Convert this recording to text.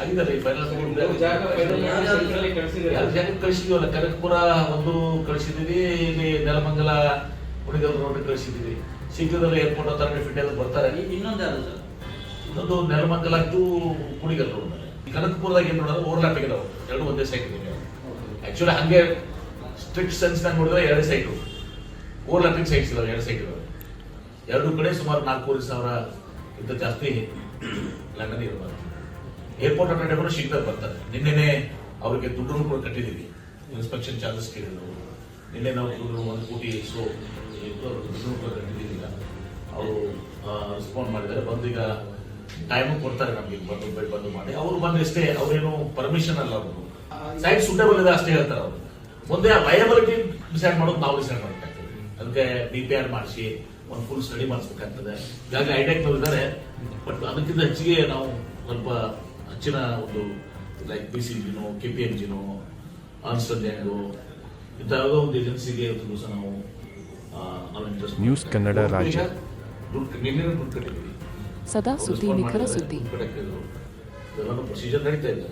ಆಗಿದ್ದಾರೆ ಕಳಿಸಿದೀವಲ್ಲ ಕನಕಪುರ ಒಂದು ಕಳಿಸಿದೀವಿ ಇಲ್ಲಿ ನೆಲಮಂಗಲ ಉಳಿದವ್ರ ರೋಡ್ ಕಳಿಸಿದೀವಿ ಶೀಘ್ರದಲ್ಲಿ ಏರ್ಪೋರ್ಟ್ ಅಥಾರಿಟಿ ಫಿಟ್ ಎಲ್ಲ ಬರ್ತಾರೆ. ಇನ್ನೊಂದು ಇನ್ನೊಂದು ನೆಲಮಂಗಲ ಟು ಕುಡಿಗಲ್ ರೋಡ್ ಕನಕಪುರದಾಗ ಏನ್ ನೋಡೋದು ಓವರ್ಲ್ಯಾಪ್ ಇದಾವೆ ಎರಡು ಒಂದೇ ಸೈಟ್ ಇದೆ. ಆಕ್ಚುಲಿ ಹಂಗೆ ಸ್ಟ್ರಿಕ್ಟ್ ಸೆನ್ಸ್ ನಾಗ ನೋಡಿದ್ರೆ ಎರಡು ಸೈಟು ಓವರ್ಲ್ಯಾಪಿಂಗ್ ಸೈಟ್ಸ್ ಇದಾವೆ ಎರಡು ಸೈಡ್ ಇದಾವೆ. ಎರಡು ಕಡೆ ಸುಮಾರು ನಾಲ್ಕೂವರೆ ಸಾವಿರ ಇಂತ ಜಾಸ್ತಿ ಲಗ್ನ ಇರಬಾರ್ದು ಏರ್ಪೋರ್ಟ್ ಕೂಡ ಶೀಘ್ರ ಬರ್ತಾರೆ ನಿನ್ನೆನೆ ಅವರಿಗೆ ದುಡ್ಡು ಕೂಡ ಕಟ್ಟಿದ್ದೀವಿ. ಇನ್ಸ್ಪೆಕ್ಷನ್ ಚಾರ್ಜಸ್ ಕೇಳಿದ್ರು. ನಿನ್ನೆ ನಾವು ಒಂದು ಕೋಟಿ ಸೊ ದುಡ್ಡು ಕೂಡ ಕಟ್ಟಿದ್ದೀವಿ. ಅವರು ರೆಸ್ಪಾಂಡ್ ಮಾಡಿದ್ದಾರೆ. ಬಂದು ಈಗ ಟೈಮು ಕೊಡ್ತಾರೆ ನಮಗೆ ಬಂದು ಬೆಡ್ ಬಂದು ಮಾಡಿ. ಅವರು ಬಂದ್ರೆ ಅಷ್ಟೇ ಅವರೇನು ಪರ್ಮಿಷನ್ ಅಲ್ಲ ಅವರು. ಸೈಟ್ ಸೂಟೇಬಲ್ ಇದೆ ಅಷ್ಟೇ ಹೇಳ್ತಾರೆ ಅವರು. ಮುಂದೆ ವಯಬಲಿಟಿ ಡಿಸೈಡ್ ಮಾಡೋದು ನಾವು ಡಿಸೈಡ್ ಮಾಡಬೇಕಾಗ್ತದೆ ಅದಕ್ಕೆ ಬಿ ಪಿ ಆರ್ ಮಾಡಿಸಿ, ಒಂದು ಫುಲ್ ಸ್ಟಡಿ ಮಾಡಿಸ್ಬೇಕಾಗ್ತದೆ. ಈಗಾಗಲೇ ಐಟೆಕ್ನವ್ರು ಇದ್ದಾರೆ. ಬಟ್ ಅದಕ್ಕಿಂತ ಹೆಚ್ಚಿಗೆ ನಾವು ಸ್ವಲ್ಪ ಹೆಚ್ಚಿನ ಒಂದು ಲೈಕ್ ಪಿ ಸಿ ಜಿನೋ ಕೆ ಪಿ ಎಂ ಜಿನೋ ಆನ್ಸ್ಟರ್ಡ್ಯಾಂಗು ಇಂಥ ಯಾವುದೋ ಒಂದು ಏಜೆನ್ಸಿಗೆ ಒಂದು ಸಹ ನಾವು ನ್ಯೂಸ್ ಕನ್ನಡ ರಾಜ್ಯ. ದುಡ್ಡು ನಿನ್ನೆ ದುಡ್ಡು ಕಟ್ಟಿದ್ದೀವಿ ಸದಾ ಸುದ್ದಿ ನಿಖರ ಸುದ್ದಿ. ಇದೆಲ್ಲನೂ ಪ್ರೊಸೀಜರ್ ನಡೀತಾ ಇದೆ